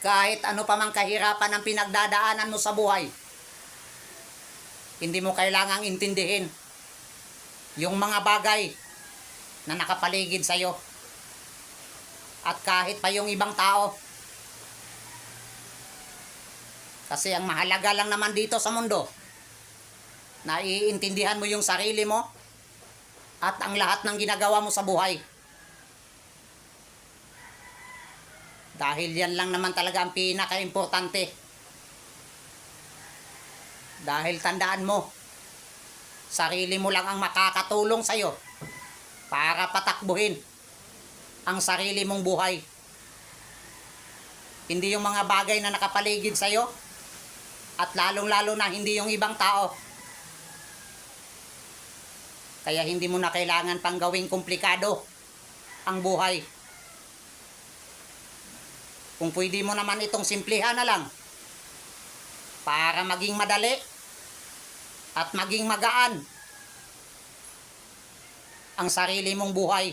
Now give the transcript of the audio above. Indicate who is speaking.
Speaker 1: Kahit ano pa mang kahirapan ang pinagdadaanan mo sa buhay, hindi mo kailangang intindihin yung mga bagay na nakapaligid sa'yo. At kahit pa yung ibang tao. Kasi ang mahalaga lang naman dito sa mundo, na iintindihan mo yung sarili mo at ang lahat ng ginagawa mo sa buhay. Dahil yan lang naman talaga ang pinaka-importante. Dahil tandaan mo, sarili mo lang ang makakatulong sa'yo para patakbuhin ang sarili mong buhay. Hindi yung mga bagay na nakapaligid sa'yo at lalong-lalo na hindi yung ibang tao. Kaya hindi mo na kailangan pang gawing komplikado ang buhay. Kung pwede mo naman itong simplihan na lang. Para maging madali. At maging magaan. Ang sarili mong buhay.